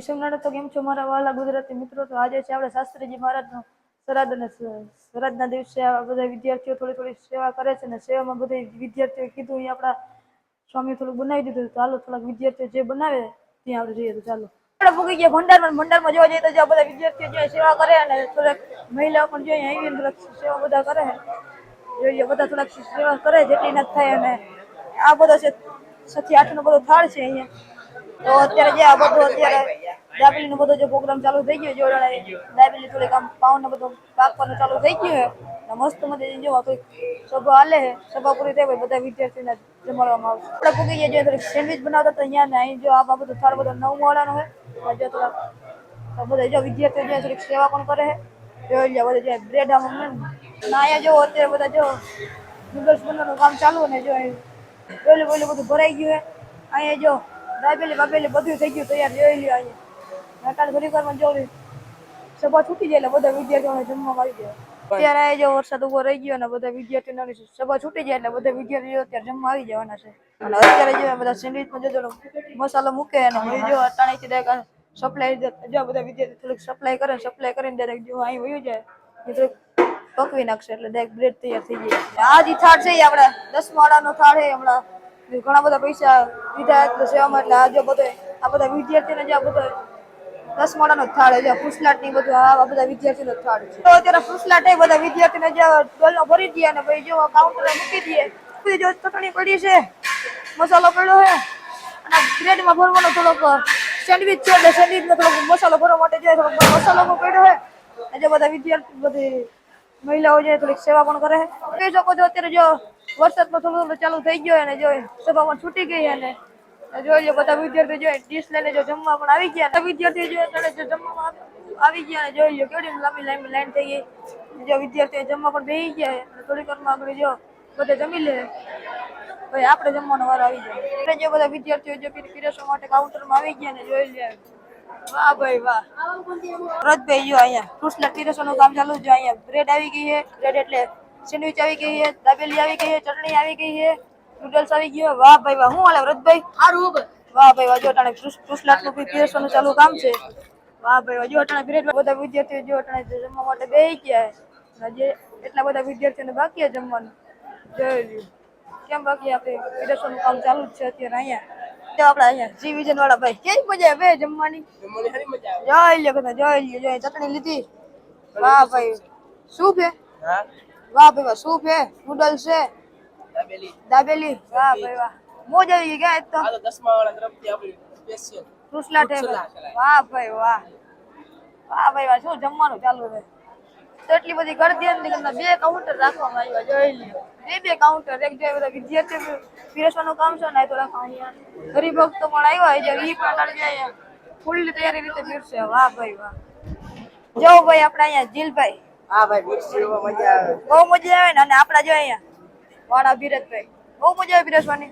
સોમનાથ તો કેમ છો? મારા વાલા ગુજરાતી મિત્રો, તો આજે છે આપણે શાસ્ત્રીજી મહારાજનો શ્રાદ્ધ અને શ્રાદ્ધના દિવસે આ બધા વિદ્યાર્થીઓ થોડી થોડી સેવા કરે છે ને સેવામાં બધા વિદ્યાર્થીઓ કીધું અહીં આપણા સ્વામી થોડુંક બનાવી દીધું તો ચાલો થોડાક વિદ્યાર્થીઓ જે બનાવે ત્યાં આપણે જઈએ તો ચાલો. આપણે ભૂગી ગયા ભંડારમાં ભંડારમાં જોવા જઈએ તો જે બધા વિદ્યાર્થીઓ જે સેવા કરે અને થોડાક મહિલાઓ પણ જોઈએ આવીને થોડાક સેવા બધા કરે જોઈએ બધા થોડાક સેવા કરે જેટલી ના થાય અને આ બધો છે સથી આઠ નો બધો થાળ છે અહીંયા. તો અત્યારે જે આ બધું અત્યારે દાબેલી નો બધો જે પ્રોગ્રામ ચાલુ થઈ ગયો જોડાણે દાબેલી થોડીક આમ પાઉન ને બધું પાકવાનું ચાલુ થઈ ગયું છે. મસ્ત મજા જો કોઈ સભા હાલે છે સભા પૂરી થઈ હોય બધા વિદ્યાર્થીઓને જમાડવામાં આવશે. આપણે પૂગી ગયા જે થોડીક સેન્ડવિચ બનાવતા હતા અહીંયા ને અહીં જો આ બધું થાળ બધો નવ વાળાનો હોય તો જો થોડાક તો બધા જો વિદ્યાર્થીઓ જે થોડીક સેવા પણ કરે છે જોઈ લે બધા જે બ્રેડ આમ અમને ના અહીંયા જો અત્યારે બધા જો નૂડલ્સ બનાવવાનું કામ ચાલુ ને જો અહીં પેલું પેલું બધું ભરાઈ ગયું છે. અહીંયા જો દાબેલી, બાબેલી બધું થઈ ગયું, તૈયાર જોઈ અહીંયા. નટાણ ઘડી વારમાં જો સભા છૂટી જાય એટલે બધા વિદ્યાર્થીઓને જમવા આવી જાય. અત્યારે જો વરસાદ ઊભો રહી ગયો અને બધા વિદ્યાર્થીઓની સભા છૂટી જાય એટલે બધા વિદ્યાર્થીઓ અત્યારે જમવા આવી જવાના છે. અને અત્યારે જો બધા સેન્ડવિચમાં જો મસાલો મૂકે અને જો અટાણેથી ડાયરેક્ટ સપ્લાય જો બધા વિદ્યાર્થી થોડુંક સપ્લાય કરે સપ્લાય કરીને ડાયરેક્ટ જો અહીં વયું જાય થોડુંક પકવી નાખશે એટલે ડાયરેક્ટ બ્રેડ તૈયાર થઈ જાય. આ જે થાળ છે એ આપણે દસ માળાનો થાળ છે હમણાં ઘણા બધા પૈસા લીધા એટલે સેવામાં એટલે આ જો બધો, આ બધા વિદ્યાર્થીને જે આ બધો દસ માળાનો જ થાળ છે ફૂસલાટની બધું, આ બધા વિદ્યાર્થીનો થાળ છે. તો અત્યારે ફૂસલાટ એ બધા વિદ્યાર્થીને જે ડોલો ભરી દઈએ અને ભાઈ જો કાઉન્ટરે મૂકી દઈએ બધી જો ચટણી પડી છે, મસાલો પડ્યો છે, અને બ્રેડમાં ભરવાનો થોડોક સેન્ડવિચ છે, એટલે સેન્ડવિચમાં થોડોક મસાલો ભરવા માટે જે થોડોક મસાલો પડ્યો છે, અને જે બધા વિદ્યાર્થી, બધી મહિલાઓ જે થોડીક સેવા પણ કરે છે. કહી શકો છો અત્યારે જો વરસાદમાં થોડું થોડું ચાલુ થઈ ગયો અને જો સભામાં છૂટી ગઈ અને જોઈ લો બધા વિદ્યાર્થીઓ જોઈએ ડીશ લઈને જો જમવા પણ આવી ગયા. અને વિદ્યાર્થીઓ જોઈએ જો જમવામાં આવી ગયા અને જોઈ લો કેવડી લાંબી લાંબી લાઈન થઈ ગઈ. જો વિદ્યાર્થીઓ જમવા પણ બેસી ગયા અને થોડીક વારમાં આગળ જો બધા જમી લે. ભાઈ આપણે જમવાનો વારો આવી જાય એટલે જે બધા વિદ્યાર્થીઓ જો પીરસવા માટે કાઉન્ટરમાં આવી ગયા ને જોઈ લે. વાહ ભાઈ વાહ. રજભાઈ જો અહીંયા ફ્રૂટ્સના પીરસવાનું કામ ચાલુ છે. અહીંયા બ્રેડ આવી ગઈ છે. બ્રેડ એટલે સેન્ડવિચ આવી ગઈ છે દાબેલી આવી ગઈ છે ચટણી આવી ગઈ છે નૂડલ્સ આવી ગયું. વાહ ભાઈ વાહ હું હાલે વ્રતભાઈ સારું વાહ ભાઈ વાહ જો અટાણે ફ્રૂટ્સલાટનું બી પીરસવાનું ચાલુ કામ છે. વાહ ભાઈ વાહ જો અટાણે બ્રેડ બધા વિદ્યાર્થીઓ જો અટાણે જમવા માટે બે ગયા છે. એટલા બધા વિદ્યાર્થીઓને બાકી જમવાનું. જોઈ લ્યો કેમ બાકી આપણે પીરસવાનું કામ ચાલુ જ છે અત્યારે અહીંયા? જો આપણે અહીંયા જી વિજન વાળા ભાઈ કેવી મજા આવે જમવાની? જોઈ લ્યો બધા જોઈ લ્યો જોઈ ચટણી લીધી. વાહ ભાઈ શું છે? વાહ ભાઈ વાહ સૂપ છે? નૂડલ્સ છે? દાબેલી. વાહ ભાઈ વાહ. મોજ આવી ગઈ ક્યાં તો. ફ્રુસલા ટેબલ વાહ ભાઈ વાહ. વાહ ભાઈ વાહ શું જમવાનું ચાલુ છે? તો એટલી બધી ગરદી હતી કે બે કાઉન્ટર રાખવામાં આવ્યા જોઈ લ્યો. બે બે કાઉન્ટર એક જો બધા વિદ્યાર્થીઓ પીરસવાનું કામ છે ને તો રાખવા અહીંયા. ગરીબ પણ આવ્યા જો ઈ પણ અહીંયા. ફૂલ તૈયારી રીતે પીરસે. વાહ ભાઈ વાહ. જો ભાઈ આપણે અહીંયા જીલભાઈ. હા ભાઈ બિરસીમાં મજા આવે. બહુ મજા આવે. ને અને આપણા જો અહીંયા વાળા ભીરજભાઈ. બહુ મજા આવે ભીરજવાની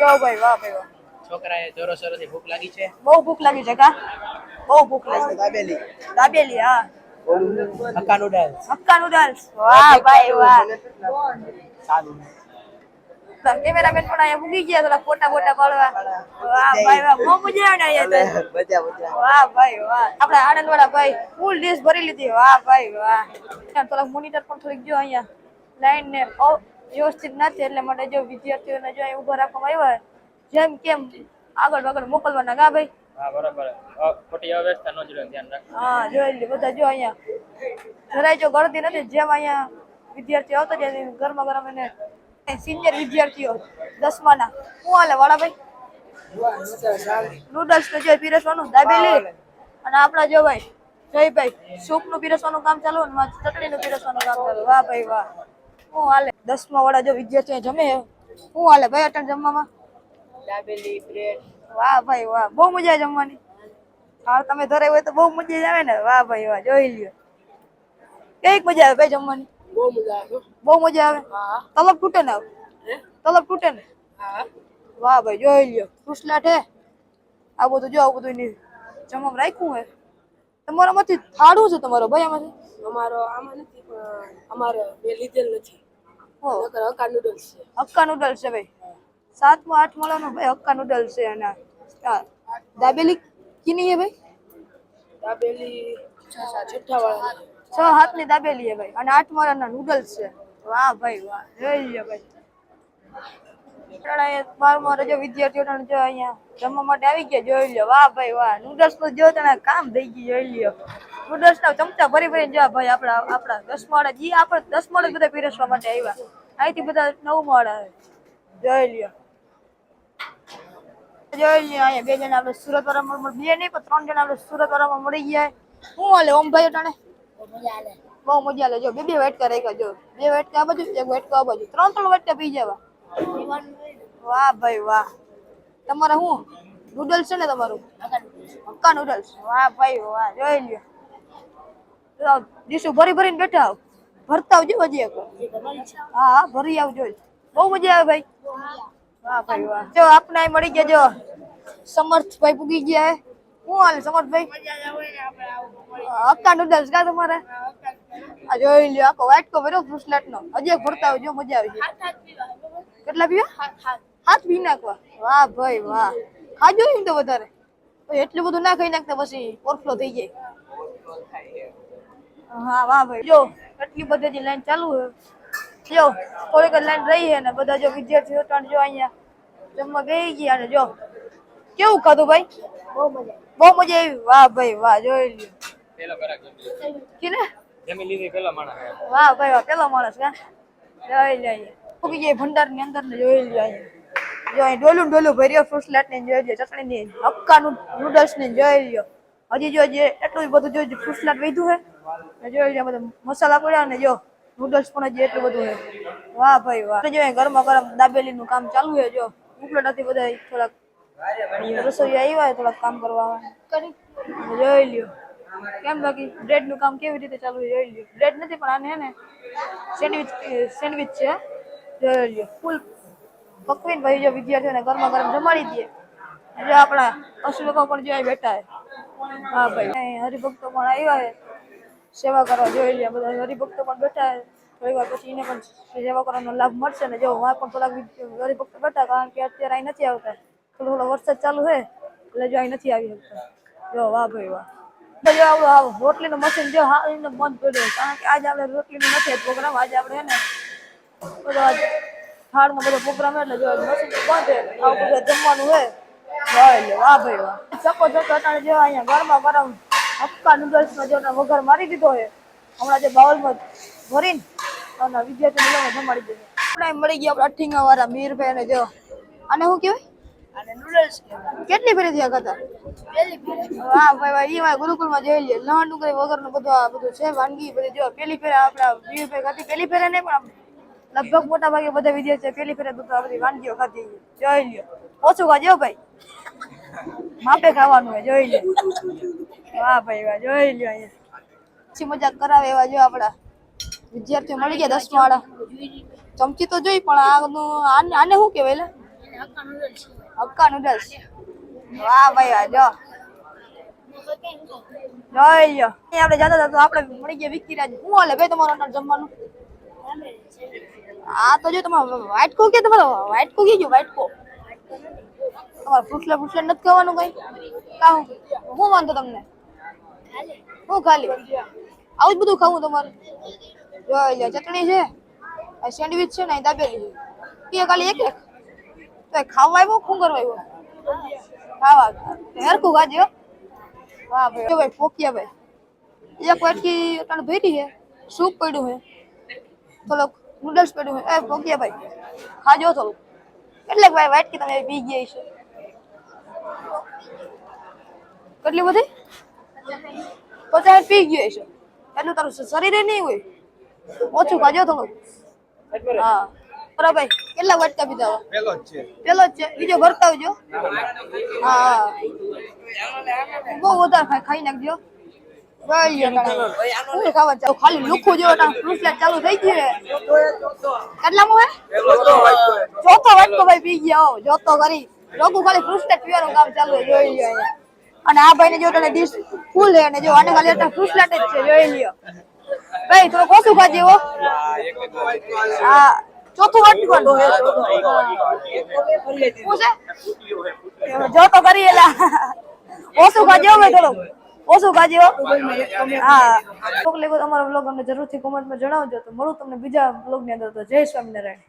જો ભાઈ વાહ ભાઈ વાહ. છોકરાએ જોરો સોરોથી ભૂખ લાગી છે? બહુ ભૂખ લાગી છે કા? બહુ ભૂખ લાગી દાબેલી. દાબેલી હા. હક્કા નૂડલ્સ હક્કા નૂડલ્સ વાહ ભાઈ વાહ. સારું. કેમેરામેન પણ અહીંયા મૂકી ગયા થોડા ફોટા ફોટા પાડવા. વાહ ભાઈ વાહ બહુ મજા આવે અહીંયા તો. મજા મજા. વાહ ભાઈ વાહ. આપણે આનંદ વાળા ભાઈ ફૂલ ડીશ ભરી લીધી. વાહ ભાઈ વાહ. ત્યાં થોડાક મોનિટર પણ થોડીક જો અહીંયા લાઈન ને વ્યવસ્થિત નથી એટલે માટે જો વિદ્યાર્થીઓને જો અહીં ઊભો રાખવામાં આવ્યા હોય, જેમ કેમ આગળ આગળ મોકલવાના. કા ભાઈ? હા બરાબર. ખોટી અવ્યવસ્થા ન જોડે ધ્યાન રાખ હા જોઈ લે બધા જો અહીંયા. જરાય જો ગળતી નથી જેમ અહીંયા વિદ્યાર્થીઓ આવતા જાય ગરમા ગરમ એને સિનિયર વિદ્યાર્થીઓ દસમાના. હું હાલે વાળાભાઈ? નૂડલ્સ ને જે પીરસવાનું? દાબેલી? અને આપણા જો ભાઈ જયભાઈ સૂપનું પીરસવાનું કામ ચાલુ ને ચટણી નું પીરસવાનું કામ ચાલુ વાહ ભાઈ વાહ. શું હાલે? દસમા વાળા જો વિદ્યાર્થીઓ જમે હું હાલે ભાઈ અટણ જમવામાં? દાબેલી બ્રેડ. વાહ ભાઈ વાહ. બહુ મજા જમવાની. હાલ તમે ધરાય હોય તો બહુ મજા આવે ને. વાહ ભાઈ વાહ. જોઈ લ્યો. કંઈક મજા આવે ભાઈ જમવાની? બહુ મજા આવે બહુ મજા આવે? તલબ તૂટે ને તલબ તૂટે ને? હા. વાહ ભાઈ જોઈ લ્યો. ફ્રુસલાટ હે આ બધું જો આવું બધું નહીં જમવામાં રાખ્યું હે તમારામાંથી થાળું છે તમારો ભાઈ આમાંથી? અમારો આમાં નથી પણ અમારે બે લીધેલ નથી. હક્કા નૂડલ્સ છે. હક્કા નૂડલ્સ છે ભાઈ. સાતમા આઠ માળાનો ભાઈ હક્કા નૂડલ્સ છે અને આ દાબેલી કિની હે ભાઈ? દાબેલી છઠ્ઠા વાળા છ હાથની દાબેલી છે ભાઈ. અને આઠ મોરાના નૂડલ્સ છે. વાહ ભાઈ વાહ. જોઈ લ્યો ભાઈ. બારમા રજો વિદ્યાર્થીઓ જો જમવા માટે આવી ગયા, જોઈ લ્યો. વાહ ભાઈ વાહ. નૂડલ્સનું તને કામ થઈ ગયું, જોઈ લ્યો. નૂડલ્સ ના ચમચા ભરી ભરીને ભાઈ આપણા આપડા દસ માળા જી આપણે દસ માળા બધા પીરસવા માટે આવ્યા. અહીંથી બધા નવ માળા જોઈ લ્યો. જોઈ લ્યો, અહીંયા બે જણા આપણે સુરત વાળા બે નહીં, પણ ત્રણ જણા આપણે સુરત વાળામાં મળી ગયા. શું હાલે, ઓમ ભાઈ અટાણે? બહુ મજા આવે જો બે બે વેટ કરે જો. બે વાટકા આ બાજુ, એક વાટકા આ બાજુ. ત્રણ ત્રણ વાટકા પી જવા. વાહ ભાઈ વાહ. તમારે શું નૂડલ્સ છે ને તમારું? હક્કા નૂડલ્સ વાહ ભાઈ વાહ. જોઈ લ્યો. તો ભરી ભરીને બેઠા આવ. ભરતા આવજો હજી એક હા હા, ભરી આવજો બહુ મજા આવે ભાઈ. વાહ ભાઈ વાહ. જો, આપને મળી ગયા જો. સમર્થભાઈ પૂગી ગયા હે. મજા સમર્થભાઈ? હક્કા નૂડલ્સ કા તમારે? આ જોઈ લ્યો આખો વાટકો ભર્યો ફ્રુસલેટ નો. હજી એક ભરતા આવજો મજા આવી કેટલા પીવા? હાથ પી નાખવા. વાહ ભાઈ વાહ. ખાજો એમ તો વધારે. એટલું બધું ના ખાઈ નાખતા પછી ઓવરફ્લો થઈ જાય. હા વાહ ભાઈ. જો એટલી બધી લાઈન ચાલુ છે જો થોડીક લાઈન રહી છે ને બધા જો વિદ્યાર્થીઓ ત્રણ જો અહીંયા જમવા ગઈ ગયા અને જો. કેવું ખાધું ભાઈ? બહુ મજા બહુ મજા આવી. વાહ ભાઈ વાહ જોઈ લ્યો. પેલો કરાક જમી જમી લીધી પેલો માણસ વાહ ભાઈ વાહ પેલો માણસ કા? જોઈ લઈએ અહીંયા. જાય ભંડારની અંદર ને જોઈ લઈએ જો અહીં ડોલું ડોલું ભર્યો ફ્રૂટ સલાડ ને જોઈ લે ચટણી ની હક્કા નૂડલ્સ ને જોઈ લ્યો. હજી જો જે એટલું બધું જો ફ્રૂટ સલાડ વધ્યું હે ને જોઈ લે બધા મસાલા પડ્યા ને જો નૂડલ્સ પણ હજી એટલું બધું હે. વાહ ભાઈ વાહ. જો અહીં ગરમા ગરમ દાબેલી નું કામ ચાલુ છે જો. ઉપલા નથી બધા થોડાક રસોઈ આવ્યા થોડાક કામ કરવા કરી. જોઈ લ્યો. કેમ બાકી? બ્રેડનું કામ કેવી રીતે ચાલુ જોઈ લ્યો. બ્રેડ નથી, પણ આને ને સેન્ડવિચ સેન્ડવિચ છે. જોઈ લ્યો. ફૂલ પકવીને ભાઈ જો વિદ્યાર્થીઓને ગરમા ગરમ જમાડી દે. એટલે આપણા અશુલોકો પણ જોઈ બેઠા છે હા ભાઈ. હરિભક્તો પણ આવ્યા છે સેવા કરવા જોઈ લે બધા હરિભક્તો પણ બેઠા છે થોડી વાર પછી એને પણ સેવા કરવાનો લાભ મળશે ને. જો વાં પણ થોડાક હરિભક્તો બેઠા કારણ કે અત્યારે અહીં નથી આવતા. થોડો થોડો વરસાદ ચાલુ છે એટલે જો અહીં નથી આવી શકતા. જો વાહ ભાઈ વાહ. તો જો આપણું રોટલીનું મશીન જો હા, એને બંધ પડ્યો કારણ કે આજે આપણે રોટલીનું નથી પ્રોગ્રામ આજે આપણે એને ને, બધો થાળનો બધો પ્રોગ્રામ એટલે જો મશીન બંધ આવું બધું જમવાનું હોય વાહ, એટલે ભાઈ, વાહ. ચકો ચકો અટાણે જો અહીંયા ગરમા ગરમ હક્કા નૂડલ્સનો જો વઘાર મારી દીધો છે, હમણાં જે બાઉલમાં ભરીને અને વિદ્યાર્થીઓ જમાડી દીધો આપણે મળી ગયા આપણે અઠ્ઠીંગા વાળા મીરભાઈ અને જો, આને શું કહેવાય? અને નૂડલ્સ કેટલી ફેરી થયા પેલી પીરી વાહ ભાઈ વાહ ઈ ગુરુકુળમાં જોઈ લે. લહણ ડુંગળી વગરનું બધું આ બધું છે વાનગી બધી જો પેલી ફેરે આપણા વીરભાઈ ખાતી પેલી ફેરે નહીં પણ લગભગ મોટા ભાગે બધા વિદ્યાર્થીઓ પેલી ફેરે તો બધી વાનગીઓ ખાતી જોઈ લ્યો. ઓછું ખાજો ભાઈ. માપે ખાવાનું હોય જોઈ લ્યો. વાહ ભાઈ વાહ જોઈ લ્યો અહીંયા. પછી મજાક કરાવે એવા જો આપણા વિદ્યાર્થીઓ મળી ગયા દસ વાળા ચમચી તો જોઈ પણ આનું આને શું કહેવાય હક્કા નૂડલ્સ વાહ ભાઈ વાહ, જો. જોઈ અહીં આપણે જતા હતા તો આપણે મળી ગયા વિકીરાજ. શું હાલે ભાઈ તમારું અત્યારે જમવાનું? આ તો જો તમારો વ્હાઈટ કો તમારો વ્હાઈટ કો કીજો વ્હાઈટ કો તમારે ફૂટલે ફૂટલે નથી ખાવાનું કઈ? કા હું? વાંધો તમને? હું ખાલી? આવું જ બધું ખાવું તમારે? જોઈ લ્યો, ચટણી છે સેન્ડવિચ છે ને, અહીં દાબેલી છે. એ ખાલી એક એક? તો ખાવા આવ્યો, ખુંગરો આવ્યો? ખાવા હેરકું ગાજ્યો વાહ ભાઈ ભાઈ પોકિયા ભાઈ. એક વાટકી અટાણે ભરી છે. સૂપ પડ્યું છે. થોડોક નૂડલ્સ પડ્યું છે. એ પોકિયા ભાઈ. ખાજો થોડું એટલે ભાઈ વાટકી તમે પી ગયા છે કેટલી બધી? પચાસ પી ગયો છે એટલું તારું શરીરે નહીં હોય. ઓછું ખાજો થોડું હા. બરાબર કેટલા વટકા પીધા? પેલો જ છે. પેલો જ છે? બીજો ભરતા આવજો. હા. બહુ વધારે ખાઈ ખાઈ નાખજો ભાઈ ખાવા ખાલી લુખું જેવો ફ્રૂટ ચાલુ થઈ ગયું કેટલામાં હે? વાટકો ભાઈ પી ગયા. જોતો કરી. લોકો ખાલી ફ્રૂટ પીવાનું કામ ચાલુ જોઈ લ્યો અને આ ભાઈને જો તને ડીશ ફૂલ અને જો આને ખાલી ફ્રૂટ જ છે જોઈ લ્યો. ભાઈ થોડો કોસું ખાજે હો. હા. ચોથું છે? જો તો કરી એલા. ઓછું ખાજે હો ભાઈ થોડું ઓછું ખાજે હા. તમારો બ્લોગ અમને જરૂરથી કોમેન્ટમાં જણાવજો તો મળું તમને બીજા બ્લોગની અંદર તો. જય સ્વામિનારાયણ.